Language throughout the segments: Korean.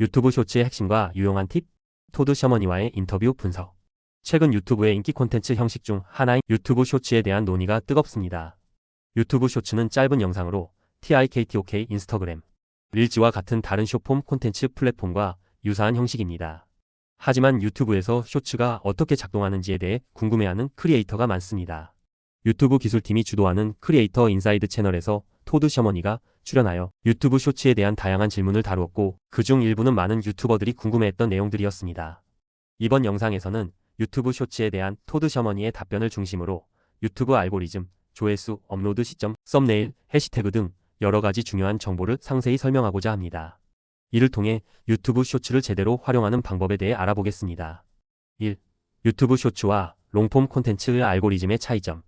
유튜브 쇼츠의 핵심과 유용한 팁, 토드 셔머니와의 인터뷰 분석. 최근 유튜브의 인기 콘텐츠 형식 중 하나인 유튜브 쇼츠에 대한 논의가 뜨겁습니다. 유튜브 쇼츠는 짧은 영상으로 TIKTOK 인스타그램, 릴즈와 같은 다른 쇼폼 콘텐츠 플랫폼과 유사한 형식입니다. 하지만 유튜브에서 쇼츠가 어떻게 작동하는지에 대해 궁금해하는 크리에이터가 많습니다. 유튜브 기술팀이 주도하는 크리에이터 인사이드 채널에서 토드 셔머니가 출연하여 유튜브 쇼츠에 대한 다양한 질문을 다루었고 그중 일부는 많은 유튜버들이 궁금해했던 내용들이었습니다. 이번 영상에서는 유튜브 쇼츠에 대한 토드 셔머니의 답변을 중심으로 유튜브 알고리즘, 조회수, 업로드 시점, 썸네일, 해시태그 등 여러 가지 중요한 정보를 상세히 설명하고자 합니다. 이를 통해 유튜브 쇼츠를 제대로 활용하는 방법에 대해 알아보겠습니다. 1. 유튜브 쇼츠와 롱폼 콘텐츠의 알고리즘의 차이점.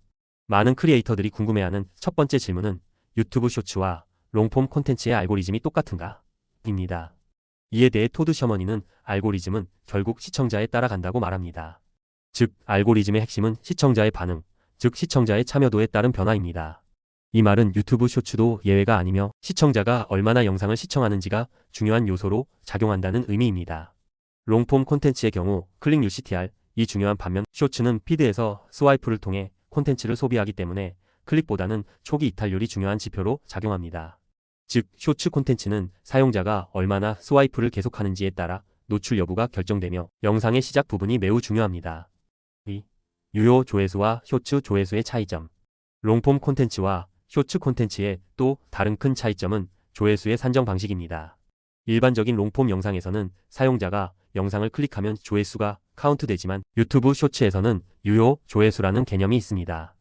많은 크리에이터들이 궁금해하는 첫 번째 질문은 유튜브 쇼츠와 롱폼 콘텐츠의 알고리즘이 똑같은가? 입니다. 이에 대해 토드 셔머니는 알고리즘은 결국 시청자에 따라간다고 말합니다. 즉, 알고리즘의 핵심은 시청자의 반응, 즉 시청자의 참여도에 따른 변화입니다. 이 말은 유튜브 쇼츠도 예외가 아니며 시청자가 얼마나 영상을 시청하는지가 중요한 요소로 작용한다는 의미입니다. 롱폼 콘텐츠의 경우 클릭 UCTR 이 중요한 반면 쇼츠는 피드에서 스와이프를 통해 콘텐츠를 소비하기 때문에 클릭보다는 초기 이탈률이 중요한 지표로 작용합니다. 즉, 쇼츠 콘텐츠는 사용자가 얼마나 스와이프를 계속하는지에 따라 노출 여부가 결정되며 영상의 시작 부분이 매우 중요합니다. 2. 유효 조회수와 쇼츠 조회수의 차이점. 롱폼 콘텐츠와 쇼츠 콘텐츠의 또 다른 큰 차이점은 조회수의 산정 방식입니다. 일반적인 롱폼 영상에서는 사용자가 영상을 클릭하면 조회수가 카운트되지만 유튜브 쇼츠에서는 유효 조회수라는 개념이 있습니다.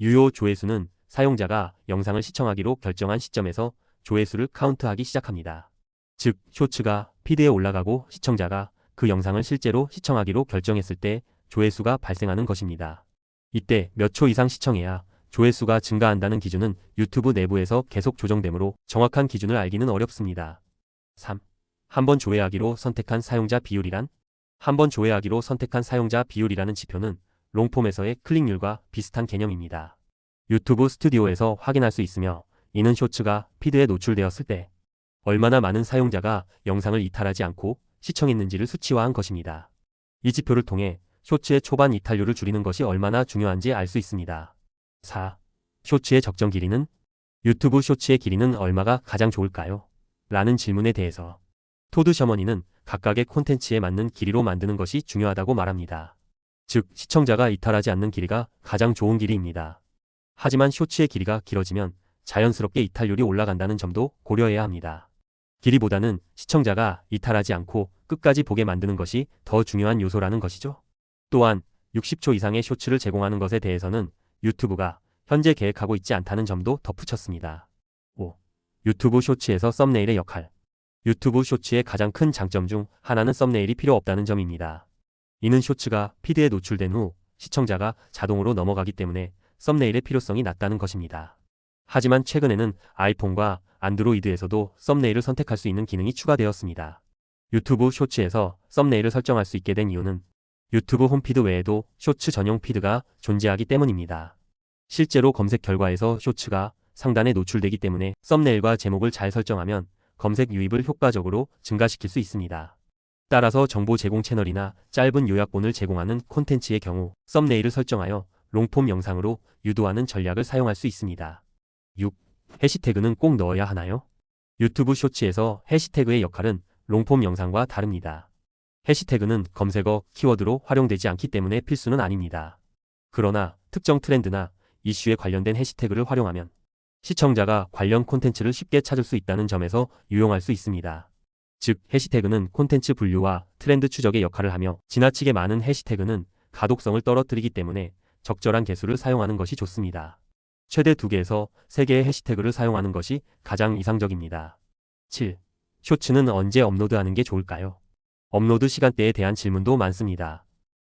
유효 조회수는 사용자가 영상을 시청하기로 결정한 시점에서 조회수를 카운트하기 시작합니다. 즉, 쇼츠가 피드에 올라가고 시청자가 그 영상을 실제로 시청하기로 결정했을 때 조회수가 발생하는 것입니다. 이때 몇 초 이상 시청해야 조회수가 증가한다는 기준은 유튜브 내부에서 계속 조정되므로 정확한 기준을 알기는 어렵습니다. 3. 한번 조회하기로 선택한 사용자 비율이란? 한번 조회하기로 선택한 사용자 비율이라는 지표는 롱폼에서의 클릭률과 비슷한 개념입니다. 유튜브 스튜디오에서 확인할 수 있으며 이는 쇼츠가 피드에 노출되었을 때 얼마나 많은 사용자가 영상을 이탈하지 않고 시청했는지를 수치화한 것입니다. 이 지표를 통해 쇼츠의 초반 이탈률을 줄이는 것이 얼마나 중요한지 알 수 있습니다. 4. 쇼츠의 적정 길이는? 유튜브 쇼츠의 길이는 얼마가 가장 좋을까요? 라는 질문에 대해서 토드 셔머니는 각각의 콘텐츠에 맞는 길이로 만드는 것이 중요하다고 말합니다. 즉, 시청자가 이탈하지 않는 길이가 가장 좋은 길이입니다. 하지만 쇼츠의 길이가 길어지면 자연스럽게 이탈률이 올라간다는 점도 고려해야 합니다. 길이보다는 시청자가 이탈하지 않고 끝까지 보게 만드는 것이 더 중요한 요소라는 것이죠. 또한 60초 이상의 쇼츠를 제공하는 것에 대해서는 유튜브가 현재 계획하고 있지 않다는 점도 덧붙였습니다. 5. 유튜브 쇼츠에서 썸네일의 역할. 유튜브 쇼츠의 가장 큰 장점 중 하나는 썸네일이 필요 없다는 점입니다. 이는 쇼츠가 피드에 노출된 후 시청자가 자동으로 넘어가기 때문에 썸네일의 필요성이 낮다는 것입니다. 하지만 최근에는 아이폰과 안드로이드에서도 썸네일을 선택할 수 있는 기능이 추가되었습니다. 유튜브 쇼츠에서 썸네일을 설정할 수 있게 된 이유는 유튜브 홈피드 외에도 쇼츠 전용 피드가 존재하기 때문입니다. 실제로 검색 결과에서 쇼츠가 상단에 노출되기 때문에 썸네일과 제목을 잘 설정하면 검색 유입을 효과적으로 증가시킬 수 있습니다. 따라서 정보 제공 채널이나 짧은 요약본을 제공하는 콘텐츠의 경우 썸네일을 설정하여 롱폼 영상으로 유도하는 전략을 사용할 수 있습니다. 6. 해시태그는 꼭 넣어야 하나요? 유튜브 쇼츠에서 해시태그의 역할은 롱폼 영상과 다릅니다. 해시태그는 검색어, 키워드로 활용되지 않기 때문에 필수는 아닙니다. 그러나 특정 트렌드나 이슈에 관련된 해시태그를 활용하면 시청자가 관련 콘텐츠를 쉽게 찾을 수 있다는 점에서 유용할 수 있습니다. 즉, 해시태그는 콘텐츠 분류와 트렌드 추적의 역할을 하며 지나치게 많은 해시태그는 가독성을 떨어뜨리기 때문에 적절한 개수를 사용하는 것이 좋습니다. 최대 2개에서 3개의 해시태그를 사용하는 것이 가장 이상적입니다. 7. 쇼츠는 언제 업로드하는 게 좋을까요? 업로드 시간대에 대한 질문도 많습니다.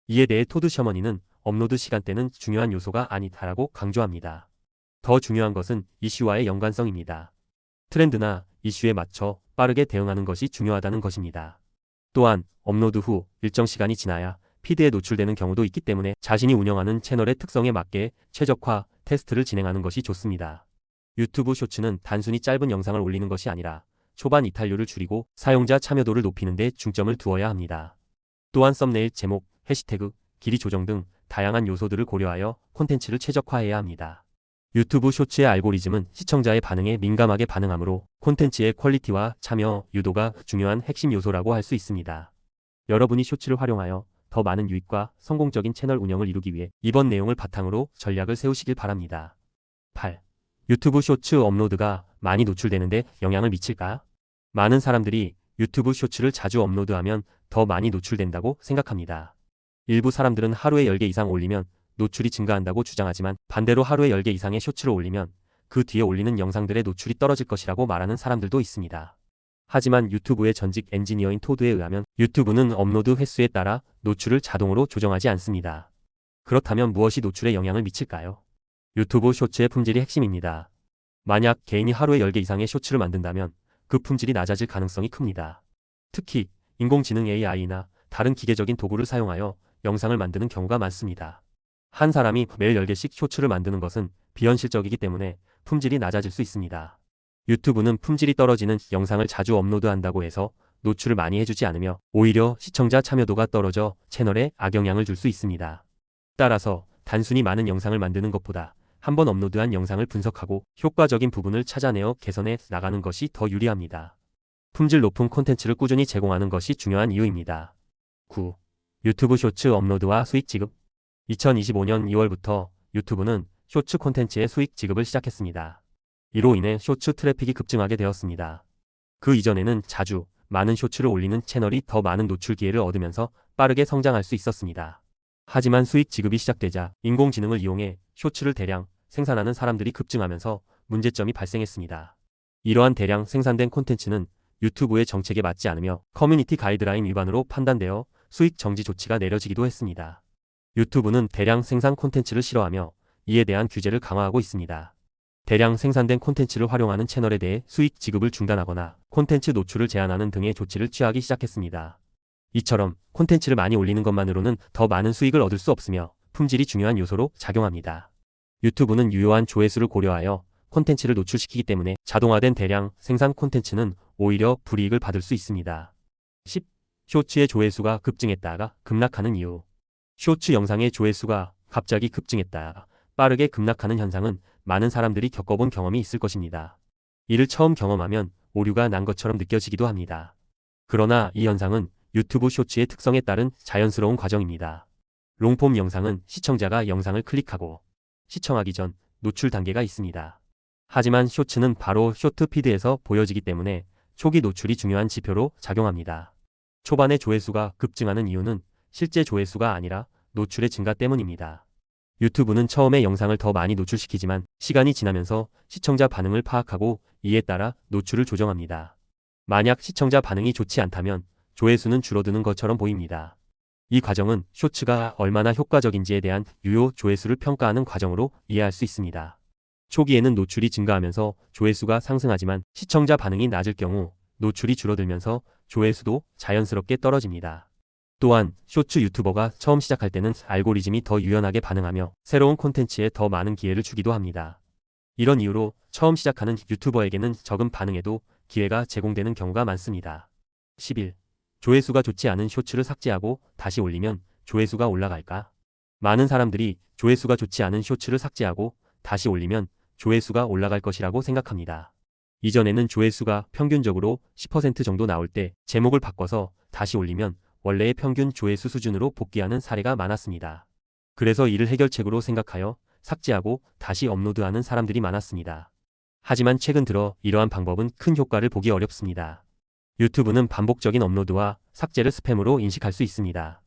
이에 대해 토드 셔머니는 업로드 시간대는 중요한 요소가 아니다라고 강조합니다. 더 중요한 것은 이슈와의 연관성입니다. 트렌드나 이슈에 맞춰 빠르게 대응하는 것이 중요하다는 것입니다. 또한 업로드 후 일정 시간이 지나야 피드에 노출되는 경우도 있기 때문에 자신이 운영하는 채널의 특성에 맞게 최적화 테스트를 진행하는 것이 좋습니다. 유튜브 쇼츠는 단순히 짧은 영상을 올리는 것이 아니라 초반 이탈률을 줄이고 사용자 참여도를 높이는 데 중점을 두어야 합니다. 또한 썸네일, 제목, 해시태그, 길이 조정 등 다양한 요소들을 고려하여 콘텐츠를 최적화해야 합니다. 유튜브 쇼츠의 알고리즘은 시청자의 반응에 민감하게 반응하므로 콘텐츠의 퀄리티와 참여, 유도가 중요한 핵심 요소라고 할 수 있습니다. 여러분이 쇼츠를 활용하여 더 많은 유익과 성공적인 채널 운영을 이루기 위해 이번 내용을 바탕으로 전략을 세우시길 바랍니다. 8. 유튜브 쇼츠 업로드가 많이 노출되는데 영향을 미칠까? 많은 사람들이 유튜브 쇼츠를 자주 업로드하면 더 많이 노출된다고 생각합니다. 일부 사람들은 하루에 10개 이상 올리면 노출이 증가한다고 주장하지만 반대로 하루에 10개 이상의 쇼츠를 올리면 그 뒤에 올리는 영상들의 노출이 떨어질 것이라고 말하는 사람들도 있습니다. 하지만 유튜브의 전직 엔지니어인 토드에 의하면 유튜브는 업로드 횟수에 따라 노출을 자동으로 조정하지 않습니다. 그렇다면 무엇이 노출에 영향을 미칠까요? 유튜브 쇼츠의 품질이 핵심입니다. 만약 개인이 하루에 10개 이상의 쇼츠를 만든다면 그 품질이 낮아질 가능성이 큽니다. 특히 인공지능 AI나 다른 기계적인 도구를 사용하여 영상을 만드는 경우가 많습니다. 한 사람이 매일 10개씩 쇼츠를 만드는 것은 비현실적이기 때문에 품질이 낮아질 수 있습니다. 유튜브는 품질이 떨어지는 영상을 자주 업로드한다고 해서 노출을 많이 해주지 않으며 오히려 시청자 참여도가 떨어져 채널에 악영향을 줄 수 있습니다. 따라서 단순히 많은 영상을 만드는 것보다 한 번 업로드한 영상을 분석하고 효과적인 부분을 찾아내어 개선해 나가는 것이 더 유리합니다. 품질 높은 콘텐츠를 꾸준히 제공하는 것이 중요한 이유입니다. 9. 유튜브 쇼츠 업로드와 수익 지급 2025년 2월부터 유튜브는 쇼츠 콘텐츠의 수익 지급을 시작했습니다. 이로 인해 쇼츠 트래픽이 급증하게 되었습니다. 그 이전에는 자주 많은 쇼츠를 올리는 채널이 더 많은 노출 기회를 얻으면서 빠르게 성장할 수 있었습니다. 하지만 수익 지급이 시작되자 인공지능을 이용해 쇼츠를 대량 생산하는 사람들이 급증하면서 문제점이 발생했습니다. 이러한 대량 생산된 콘텐츠는 유튜브의 정책에 맞지 않으며 커뮤니티 가이드라인 위반으로 판단되어 수익 정지 조치가 내려지기도 했습니다. 유튜브는 대량 생산 콘텐츠를 싫어하며 이에 대한 규제를 강화하고 있습니다. 대량 생산된 콘텐츠를 활용하는 채널에 대해 수익 지급을 중단하거나 콘텐츠 노출을 제한하는 등의 조치를 취하기 시작했습니다. 이처럼 콘텐츠를 많이 올리는 것만으로는 더 많은 수익을 얻을 수 없으며 품질이 중요한 요소로 작용합니다. 유튜브는 유효한 조회수를 고려하여 콘텐츠를 노출시키기 때문에 자동화된 대량 생산 콘텐츠는 오히려 불이익을 받을 수 있습니다. 10. 쇼츠의 조회수가 급증했다가 급락하는 이유. 쇼츠 영상의 조회수가 갑자기 급증했다가 빠르게 급락하는 현상은 많은 사람들이 겪어본 경험이 있을 것입니다. 이를 처음 경험하면 오류가 난 것처럼 느껴지기도 합니다. 그러나 이 현상은 유튜브 쇼츠의 특성에 따른 자연스러운 과정입니다. 롱폼 영상은 시청자가 영상을 클릭하고 시청하기 전 노출 단계가 있습니다. 하지만 쇼츠는 바로 쇼트 피드에서 보여지기 때문에 초기 노출이 중요한 지표로 작용합니다. 초반의 조회수가 급증하는 이유는 실제 조회수가 아니라 노출의 증가 때문입니다. 유튜브는 처음에 영상을 더 많이 노출시키지만 시간이 지나면서 시청자 반응을 파악하고 이에 따라 노출을 조정합니다. 만약 시청자 반응이 좋지 않다면 조회수는 줄어드는 것처럼 보입니다. 이 과정은 쇼츠가 얼마나 효과적인지에 대한 유효 조회수를 평가하는 과정으로 이해할 수 있습니다. 초기에는 노출이 증가하면서 조회수가 상승하지만 시청자 반응이 낮을 경우 노출이 줄어들면서 조회수도 자연스럽게 떨어집니다. 또한 쇼츠 유튜버가 처음 시작할 때는 알고리즘이 더 유연하게 반응하며 새로운 콘텐츠에 더 많은 기회를 주기도 합니다. 이런 이유로 처음 시작하는 유튜버에게는 적은 반응에도 기회가 제공되는 경우가 많습니다. 11. 조회수가 좋지 않은 쇼츠를 삭제하고 다시 올리면 조회수가 올라갈까? 많은 사람들이 조회수가 좋지 않은 쇼츠를 삭제하고 다시 올리면 조회수가 올라갈 것이라고 생각합니다. 이전에는 조회수가 평균적으로 10% 정도 나올 때 제목을 바꿔서 다시 올리면 원래의 평균 조회수 수준으로 복귀하는 사례가 많았습니다. 그래서 이를 해결책으로 생각하여 삭제하고 다시 업로드하는 사람들이 많았습니다. 하지만 최근 들어 이러한 방법은 큰 효과를 보기 어렵습니다. 유튜브는 반복적인 업로드와 삭제를 스팸으로 인식할 수 있습니다.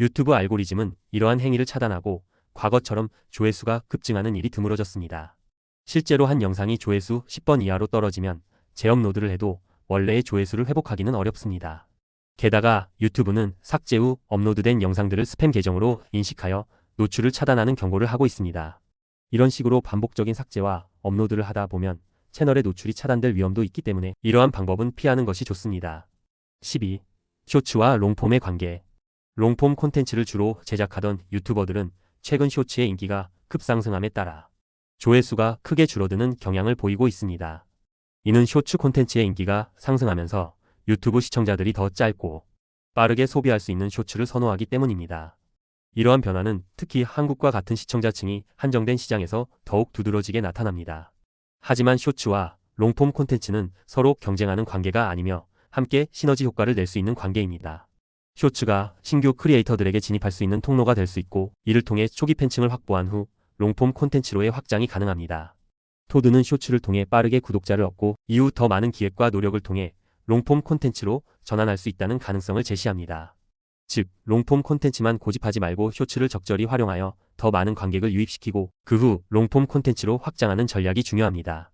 유튜브 알고리즘은 이러한 행위를 차단하고 과거처럼 조회수가 급증하는 일이 드물어졌습니다. 실제로 한 영상이 조회수 10번 이하로 떨어지면 재업로드를 해도 원래의 조회수를 회복하기는 어렵습니다. 게다가 유튜브는 삭제 후 업로드된 영상들을 스팸 계정으로 인식하여 노출을 차단하는 경고를 하고 있습니다. 이런 식으로 반복적인 삭제와 업로드를 하다 보면 채널의 노출이 차단될 위험도 있기 때문에 이러한 방법은 피하는 것이 좋습니다. 12. 쇼츠와 롱폼의 관계 롱폼 콘텐츠를 주로 제작하던 유튜버들은 최근 쇼츠의 인기가 급상승함에 따라 조회수가 크게 줄어드는 경향을 보이고 있습니다. 이는 쇼츠 콘텐츠의 인기가 상승하면서 유튜브 시청자들이 더 짧고 빠르게 소비할 수 있는 쇼츠를 선호하기 때문입니다. 이러한 변화는 특히 한국과 같은 시청자층이 한정된 시장에서 더욱 두드러지게 나타납니다. 하지만 쇼츠와 롱폼 콘텐츠는 서로 경쟁하는 관계가 아니며 함께 시너지 효과를 낼 수 있는 관계입니다. 쇼츠가 신규 크리에이터들에게 진입할 수 있는 통로가 될 수 있고 이를 통해 초기 팬층을 확보한 후 롱폼 콘텐츠로의 확장이 가능합니다. 토드는 쇼츠를 통해 빠르게 구독자를 얻고 이후 더 많은 기획과 노력을 통해 롱폼 콘텐츠로 전환할 수 있다는 가능성을 제시합니다. 즉, 롱폼 콘텐츠만 고집하지 말고 쇼츠를 적절히 활용하여 더 많은 관객을 유입시키고 그 후 롱폼 콘텐츠로 확장하는 전략이 중요합니다.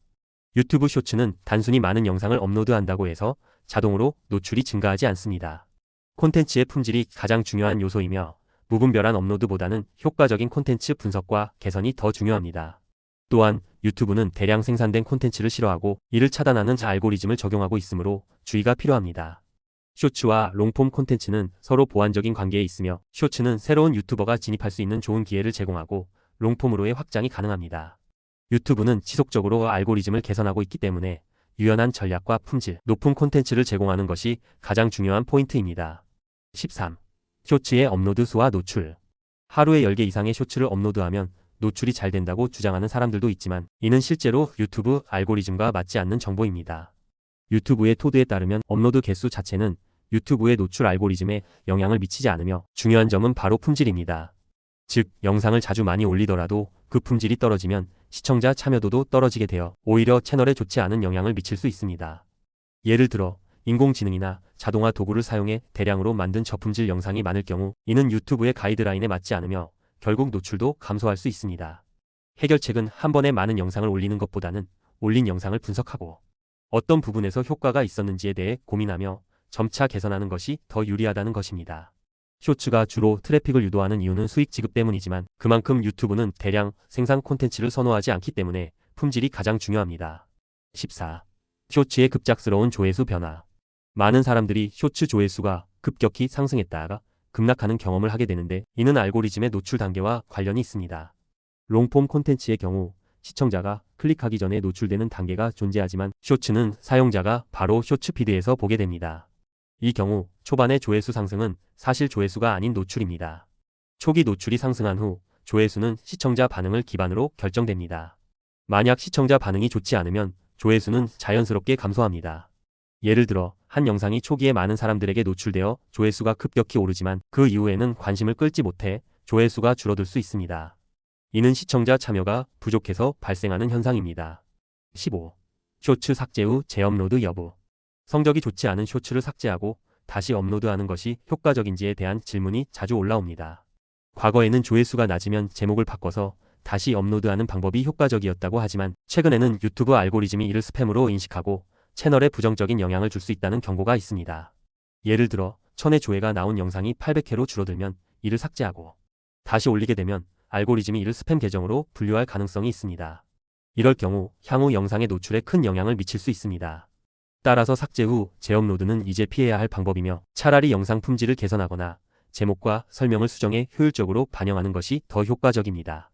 유튜브 쇼츠는 단순히 많은 영상을 업로드한다고 해서 자동으로 노출이 증가하지 않습니다. 콘텐츠의 품질이 가장 중요한 요소이며 무분별한 업로드보다는 효과적인 콘텐츠 분석과 개선이 더 중요합니다. 또한 유튜브는 대량 생산된 콘텐츠를 싫어하고 이를 차단하는 알고리즘을 적용하고 있으므로 주의가 필요합니다. 쇼츠와 롱폼 콘텐츠는 서로 보완적인 관계에 있으며 쇼츠는 새로운 유튜버가 진입할 수 있는 좋은 기회를 제공하고 롱폼으로의 확장이 가능합니다. 유튜브는 지속적으로 알고리즘을 개선하고 있기 때문에 유연한 전략과 품질, 높은 콘텐츠를 제공하는 것이 가장 중요한 포인트입니다. 13. 쇼츠의 업로드 수와 노출. 하루에 10개 이상의 쇼츠를 업로드하면 노출이 잘 된다고 주장하는 사람들도 있지만 이는 실제로 유튜브 알고리즘과 맞지 않는 정보입니다. 유튜브의 토드에 따르면 업로드 개수 자체는 유튜브의 노출 알고리즘에 영향을 미치지 않으며 중요한 점은 바로 품질입니다. 즉, 영상을 자주 많이 올리더라도 그 품질이 떨어지면 시청자 참여도도 떨어지게 되어 오히려 채널에 좋지 않은 영향을 미칠 수 있습니다. 예를 들어, 인공지능이나 자동화 도구를 사용해 대량으로 만든 저품질 영상이 많을 경우 이는 유튜브의 가이드라인에 맞지 않으며 결국 노출도 감소할 수 있습니다. 해결책은 한 번에 많은 영상을 올리는 것보다는 올린 영상을 분석하고 어떤 부분에서 효과가 있었는지에 대해 고민하며 점차 개선하는 것이 더 유리하다는 것입니다. 쇼츠가 주로 트래픽을 유도하는 이유는 수익 지급 때문이지만 그만큼 유튜브는 대량 생산 콘텐츠를 선호하지 않기 때문에 품질이 가장 중요합니다. 14. 쇼츠의 급작스러운 조회수 변화. 많은 사람들이 쇼츠 조회수가 급격히 상승했다가 급락하는 경험을 하게 되는데 이는 알고리즘의 노출 단계와 관련이 있습니다. 롱폼 콘텐츠의 경우 시청자가 클릭하기 전에 노출되는 단계가 존재하지만 쇼츠는 사용자가 바로 쇼츠 피드에서 보게 됩니다. 이 경우 초반의 조회수 상승은 사실 조회수가 아닌 노출입니다. 초기 노출이 상승한 후 조회수는 시청자 반응을 기반으로 결정됩니다. 만약 시청자 반응이 좋지 않으면 조회수는 자연스럽게 감소합니다. 예를 들어 한 영상이 초기에 많은 사람들에게 노출되어 조회수가 급격히 오르지만 그 이후에는 관심을 끌지 못해 조회수가 줄어들 수 있습니다. 이는 시청자 참여가 부족해서 발생하는 현상입니다. 15. 쇼츠 삭제 후 재업로드 여부. 성적이 좋지 않은 쇼츠를 삭제하고 다시 업로드하는 것이 효과적인지에 대한 질문이 자주 올라옵니다. 과거에는 조회수가 낮으면 제목을 바꿔서 다시 업로드하는 방법이 효과적이었다고 하지만 최근에는 유튜브 알고리즘이 이를 스팸으로 인식하고 채널에 부정적인 영향을 줄 수 있다는 경고가 있습니다. 예를 들어 1000회 조회가 나온 영상이 800회로 줄어들면 이를 삭제하고 다시 올리게 되면 알고리즘이 이를 스팸 계정으로 분류할 가능성이 있습니다. 이럴 경우 향후 영상의 노출에 큰 영향을 미칠 수 있습니다. 따라서 삭제 후 재업로드는 이제 피해야 할 방법이며 차라리 영상 품질을 개선하거나 제목과 설명을 수정해 효율적으로 반영하는 것이 더 효과적입니다.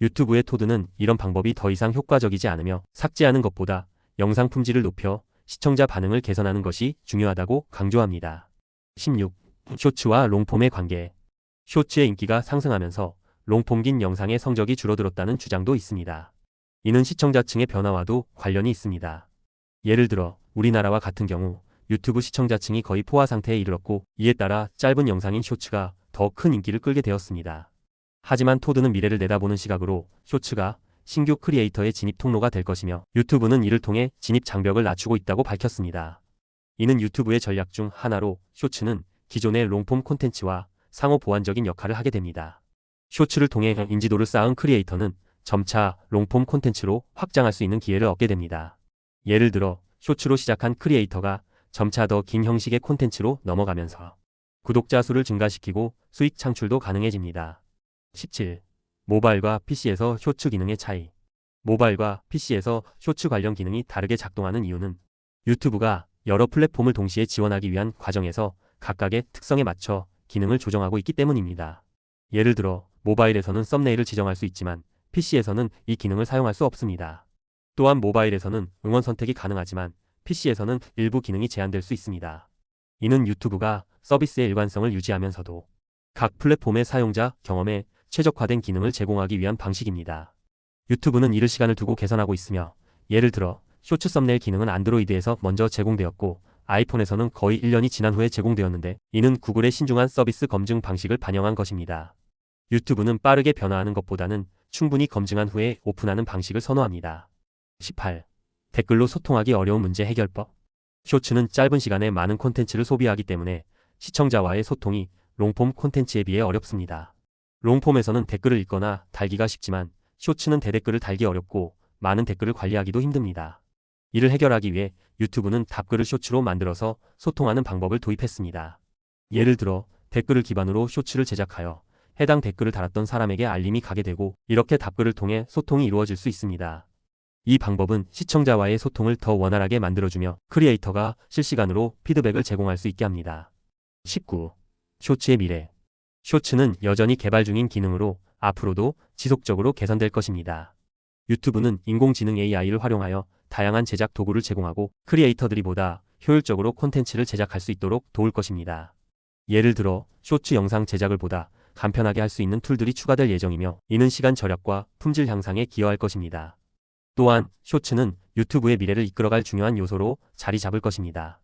유튜브의 토드는 이런 방법이 더 이상 효과적이지 않으며 삭제하는 것보다 영상 품질을 높여 시청자 반응을 개선하는 것이 중요하다고 강조합니다. 16. 쇼츠와 롱폼의 관계. 쇼츠의 인기가 상승하면서 롱폼 긴 영상의 성적이 줄어들었다는 주장도 있습니다. 이는 시청자층의 변화와도 관련이 있습니다. 예를 들어 우리나라와 같은 경우 유튜브 시청자층이 거의 포화 상태에 이르렀고 이에 따라 짧은 영상인 쇼츠가 더 큰 인기를 끌게 되었습니다. 하지만 토드는 미래를 내다보는 시각으로 쇼츠가 신규 크리에이터의 진입 통로가 될 것이며 유튜브는 이를 통해 진입 장벽을 낮추고 있다고 밝혔습니다. 이는 유튜브의 전략 중 하나로 쇼츠는 기존의 롱폼 콘텐츠와 상호 보완적인 역할을 하게 됩니다. 쇼츠를 통해 인지도를 쌓은 크리에이터는 점차 롱폼 콘텐츠로 확장할 수 있는 기회를 얻게 됩니다. 예를 들어 쇼츠로 시작한 크리에이터가 점차 더 긴 형식의 콘텐츠로 넘어가면서 구독자 수를 증가시키고 수익 창출도 가능해집니다. 17. 모바일과 PC에서 쇼츠 기능의 차이. 모바일과 PC에서 쇼츠 관련 기능이 다르게 작동하는 이유는 유튜브가 여러 플랫폼을 동시에 지원하기 위한 과정에서 각각의 특성에 맞춰 기능을 조정하고 있기 때문입니다. 예를 들어 모바일에서는 썸네일을 지정할 수 있지만 PC에서는 이 기능을 사용할 수 없습니다. 또한 모바일에서는 응원 선택이 가능하지만 PC에서는 일부 기능이 제한될 수 있습니다. 이는 유튜브가 서비스의 일관성을 유지하면서도 각 플랫폼의 사용자 경험에 최적화된 기능을 제공하기 위한 방식입니다. 유튜브는 이를 시간을 두고 개선하고 있으며 예를 들어 쇼츠 썸네일 기능은 안드로이드에서 먼저 제공되었고 아이폰에서는 거의 1년이 지난 후에 제공되었는데 이는 구글의 신중한 서비스 검증 방식을 반영한 것입니다. 유튜브는 빠르게 변화하는 것보다는 충분히 검증한 후에 오픈하는 방식을 선호합니다. 18. 댓글로 소통하기 어려운 문제 해결법. 쇼츠는 짧은 시간에 많은 콘텐츠를 소비하기 때문에 시청자와의 소통이 롱폼 콘텐츠에 비해 어렵습니다. 롱폼에서는 댓글을 읽거나 달기가 쉽지만 쇼츠는 대댓글을 달기 어렵고 많은 댓글을 관리하기도 힘듭니다. 이를 해결하기 위해 유튜브는 답글을 쇼츠로 만들어서 소통하는 방법을 도입했습니다. 예를 들어 댓글을 기반으로 쇼츠를 제작하여 해당 댓글을 달았던 사람에게 알림이 가게 되고 이렇게 답글을 통해 소통이 이루어질 수 있습니다. 이 방법은 시청자와의 소통을 더 원활하게 만들어주며 크리에이터가 실시간으로 피드백을 제공할 수 있게 합니다. 19. 쇼츠의 미래. 쇼츠는 여전히 개발 중인 기능으로 앞으로도 지속적으로 개선될 것입니다. 유튜브는 인공지능 AI를 활용하여 다양한 제작 도구를 제공하고 크리에이터들이 보다 효율적으로 콘텐츠를 제작할 수 있도록 도울 것입니다. 예를 들어 쇼츠 영상 제작을 보다 간편하게 할 수 있는 툴들이 추가될 예정이며 이는 시간 절약과 품질 향상에 기여할 것입니다. 또한 쇼츠는 유튜브의 미래를 이끌어갈 중요한 요소로 자리 잡을 것입니다.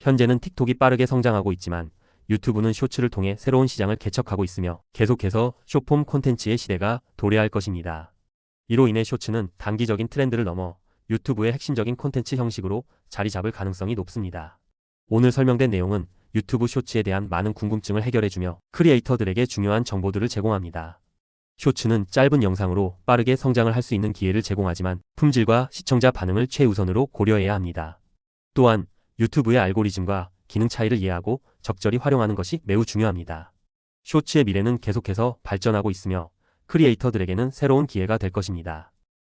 현재는 틱톡이 빠르게 성장하고 있지만 유튜브는 쇼츠를 통해 새로운 시장을 개척하고 있으며 계속해서 쇼폼 콘텐츠의 시대가 도래할 것입니다. 이로 인해 쇼츠는 단기적인 트렌드를 넘어 유튜브의 핵심적인 콘텐츠 형식으로 자리 잡을 가능성이 높습니다. 오늘 설명된 내용은 유튜브 쇼츠에 대한 많은 궁금증을 해결해주며 크리에이터들에게 중요한 정보들을 제공합니다. 쇼츠는 짧은 영상으로 빠르게 성장을 할 수 있는 기회를 제공하지만 품질과 시청자 반응을 최우선으로 고려해야 합니다. 또한 유튜브의 알고리즘과 기능 차이를 이해하고 적절히 활용하는 것이 매우 중요합니다. 쇼츠의 미래는 계속해서 발전하고 있으며 크리에이터들에게는 새로운 기회가 될 것입니다.